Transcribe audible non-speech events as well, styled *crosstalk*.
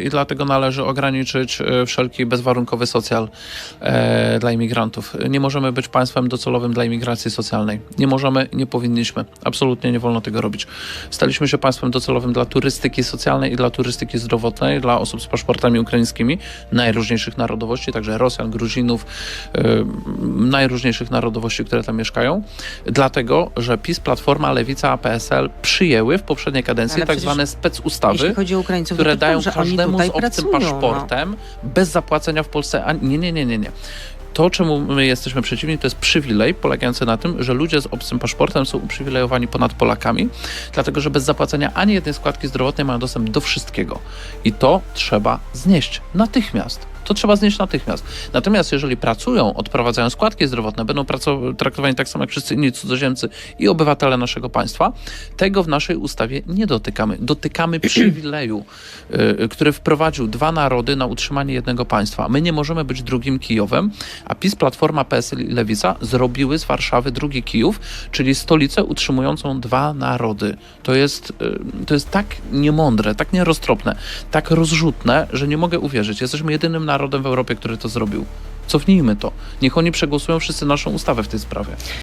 I dlatego należy ograniczyć e, wszelki bezwarunkowy socjal e, dla imigrantów. Nie możemy być państwem docelowym dla imigracji socjalnej. Nie możemy, nie powinniśmy. Absolutnie nie wolno tego robić. Staliśmy się państwem docelowym dla turystyki socjalnej i dla turystyki zdrowotnej, dla osób z paszportami ukraińskimi najróżniejszych narodowości, także Rosjan, Gruzinów, e, najróżniejszych narodowości, które tam mieszkają. Dlatego, że PiS, Platforma, Lewica, PSL przyjęły w poprzedniej kadencji Ale tak zwane specustawy które dają każdemu tutaj z obcym pracują, no. paszportem bez zapłacenia w Polsce. A nie, nie, nie, nie, nie. To, czemu my jesteśmy przeciwni, to jest przywilej polegający na tym, że ludzie z obcym paszportem są uprzywilejowani ponad Polakami, dlatego że bez zapłacenia ani jednej składki zdrowotnej mają dostęp do wszystkiego. I to trzeba znieść natychmiast. To trzeba znieść natychmiast. Natomiast jeżeli pracują, odprowadzają składki zdrowotne, będą traktowani tak samo jak wszyscy inni cudzoziemcy i obywatele naszego państwa, tego w naszej ustawie nie dotykamy. Dotykamy *clears throat* przywileju, y, który wprowadził dwa narody na utrzymanie jednego państwa. My nie możemy być drugim Kijowem, a PiS, Platforma, PSL i Lewica zrobiły z Warszawy drugi Kijów, czyli stolicę utrzymującą dwa narody. To jest, y, to jest tak niemądre, tak nieroztropne, tak rozrzutne, że nie mogę uwierzyć. Jesteśmy jedynym narodem w Europie, który to zrobił. Cofnijmy to. Niech oni przegłosują wszyscy naszą ustawę w tej sprawie.